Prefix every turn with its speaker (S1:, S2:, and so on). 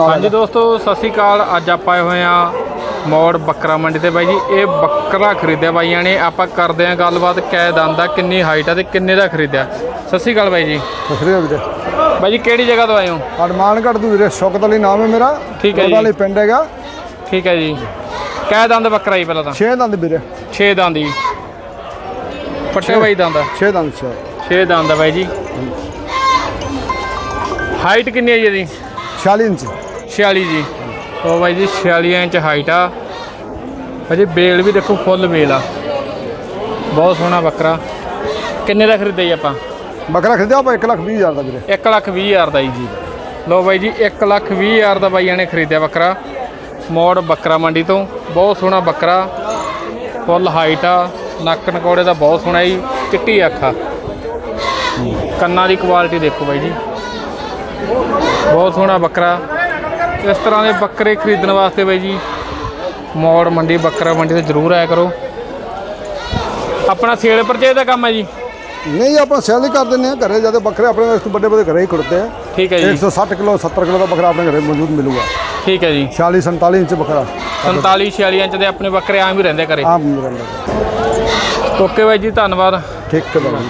S1: ਨਾਲ
S2: ਹਾਂਜੀ ਦੋਸਤੋ ਸਤਿ ਸ਼੍ਰੀ ਅਕਾਲ। ਅੱਜ ਆਪਾਂ ਆਏ ਹੋਏ ਆ ਮੋੜ ਬੱਕਰਾ ਮੰਡੀ ਤੇ ਬਾਈ ਜੀ। ਇਹ ਬੱਕਰਾ ਖਰੀਦਿਆ ਬਾਈਆਂ ਨੇ। ਆਪਾਂ ਕਰਦੇ ਆ ਗੱਲਬਾਤ ਕੈ ਦੰਦ ਆ ਕਿੰਨੀ ਹਾਈਟ ਆ ਤੇ ਕਿੰਨੇ ਦਾ ਖਰੀਦਿਆ। ਸਤਿ ਸ਼੍ਰੀ ਅਕਾਲ ਬਾਈ ਜੀ।
S1: ਸਸਰੀਆ ਵੀਰੇ।
S2: ਬਾਈ ਜੀ ਕਿਹੜੀ ਜਗ੍ਹਾ ਤੋਂ ਆਏ ਹੋ?
S1: ਅਰਮਾਨਗੜ ਤੋਂ ਵੀਰੇ ਸ਼ੌਕਤ ਅਲੀ ਨਾਮ ਹੈ ਮੇਰਾ।
S2: ਠੀਕ ਹੈ ਜੀ।
S1: ਵਾਲੀ ਪਿੰਡ ਹੈਗਾ।
S2: ਠੀਕ ਹੈ ਜੀ। ਕੈ ਦੰਦ ਬੱਕਰਾ ਜੀ ਪਹਿਲਾਂ ਤਾਂ।
S1: 6 ਦੰਦ ਵੀਰੇ।
S2: 6 ਦੰਦ ਜੀ। ਪੱਟੇ ਬਾਈ ਦੰਦ
S1: 6 ਦੰਦ ਛੇ।
S2: 6 ਦੰਦ ਆ ਬਾਈ ਜੀ। ਹਾਈਟ ਕਿੰਨੀ ਹੈ ਜੀ ਇਹਦੀ?
S1: 46 ਇੰਚ।
S2: 46 ਜੀ। ਉਹ ਬਾਈ ਜੀ 46 ਇੰਚ ਹਾਈਟ ਆ। ਅਜੇ ਬੇਲ ਵੀ ਦੇਖੋ ਫੁੱਲ ਬੇਲ ਆ। ਬਹੁਤ ਸੋਹਣਾ ਬੱਕਰਾ। ਕਿੰਨੇ ਦਾ ਖਰੀਦਿਆ ਜੀ ਆਪਾਂ?
S1: ਬੱਕਰਾ ਖਰੀਦਿਆ ਆਪਾਂ 1 ਲੱਖ 20 ਹਜ਼ਾਰ ਦਾ ਵੀਰੇ।
S2: 1 ਲੱਖ 20 ਹਜ਼ਾਰ ਦਾ ਜੀ ਲੋ ਬਾਈ ਜੀ 1 ਲੱਖ 20 ਹਜ਼ਾਰ ਦਾ ਬਾਈਆਂ ਨੇ ਖਰੀਦਿਆ ਬੱਕਰਾ। ਮੋੜ ਬੱਕਰਾ ਮੰਡੀ ਤੋਂ। ਬਹੁਤ ਸੋਹਣਾ ਬੱਕਰਾ। ਫੁੱਲ ਹਾਈਟ ਆ। ਨੱਕ ਨਕੌੜੇ ਦਾ ਬਹੁਤ ਸੋਹਣਾ ਜੀ। ਚਿੱਟੀ ਅੱਖ ਆ। ਕੰਨਾਂ ਦੀ ਕੁਆਲਿਟੀ ਦੇਖੋ ਬਾਈ ਜੀ। ਬਹੁਤ ਸੋਹਣਾ ਬੱਕਰਾ। ਇਸ ਤਰ੍ਹਾਂ ਦੇ ਬੱਕਰੇ ਖਰੀਦਣ ਵਾਸਤੇ ਬਾਈ ਜੀ ਮੋੜ ਮੰਡੀ ਬੱਕਰਾ ਮੰਡੀ ਤੇ ਜ਼ਰੂਰ ਆਇਆ ਕਰੋ। ਆਪਣਾ ਸੇਲ ਪਰਚੇਜ ਦਾ ਕੰਮ ਹੈ ਜੀ?
S1: ਨਹੀਂ ਆਪਾਂ ਸੇਲ ਹੀ ਕਰ ਦਿੰਦੇ ਆ ਘਰੇ ਜਦ ਬੱਕਰੇ ਆਪਣੇ ਇਸ ਤੋਂ ਵੱਡੇ ਵੱਡੇ ਘਰੇ ਹੀ ਖੜਦੇ ਆ।
S2: ਠੀਕ ਹੈ ਜੀ।
S1: 160 ਕਿਲੋ 70 ਕਿਲੋ ਦਾ ਬੱਕਰਾ ਆਪਣੇ ਘਰੇ ਮੌਜੂਦ ਮਿਲੂਗਾ।
S2: ਠੀਕ ਹੈ ਜੀ।
S1: 46 47 ਇੰਚ ਬੱਕਰਾ।
S2: 47 46 ਇੰਚ ਦੇ ਆਪਣੇ ਬੱਕਰੇ ਆਮ ਹੀ ਰਹਿੰਦੇ ਘਰੇ।
S1: ਆਮ ਮਿਲੂਗਾ
S2: ਓਕੇ ਬਾਈ ਜੀ ਧੰਨਵਾਦ।
S1: ਠੀਕ ਹੈ ਬਾਈ